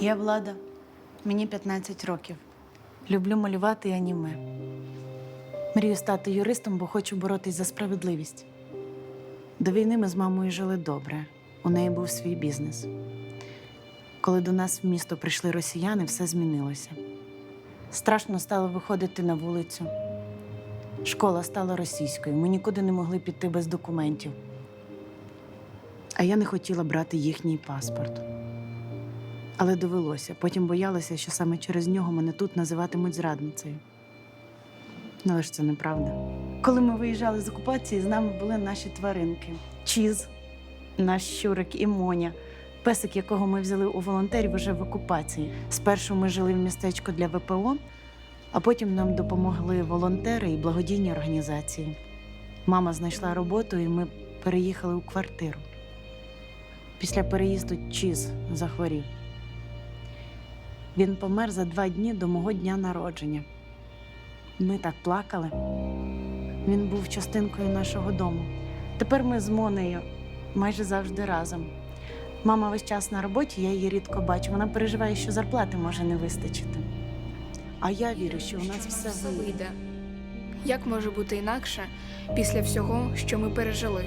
Я влада. Мені 15 років. Люблю малювати аніме. Мрію стати юристом, бо хочу боротись за справедливість. До війни ми з мамою жили добре. У неї був свій бізнес. Коли до нас в місто прийшли росіяни, все змінилося. Страшно стало виходити на вулицю. Школа стала російською. Ми нікуди не могли піти без документів. А я не хотіла брати їхній паспорт. Але довелося. Потім боялася, що саме через нього мене тут називатимуть зрадницею. Але ж це неправда. Коли ми виїжджали з окупації, з нами були наші тваринки: Чіз, наш щурик і Моня, песик, якого ми взяли у волонтерів уже в окупації. Спершу ми жили в містечку для ВПО, а потім нам допомогли волонтери і благодійні організації. Мама знайшла роботу, і ми переїхали у квартиру. Після переїзду Чіз захворів. Він помер за два дні до мого дня народження. Ми так плакали. Він був частинкою нашого дому. Тепер ми з Монею майже завжди разом. Мама весь час на роботі, я її рідко бачу. Вона переживає, що зарплати може не вистачити. А я вірю, що у нас все вийде. Як може бути інакше після всього, що ми пережили?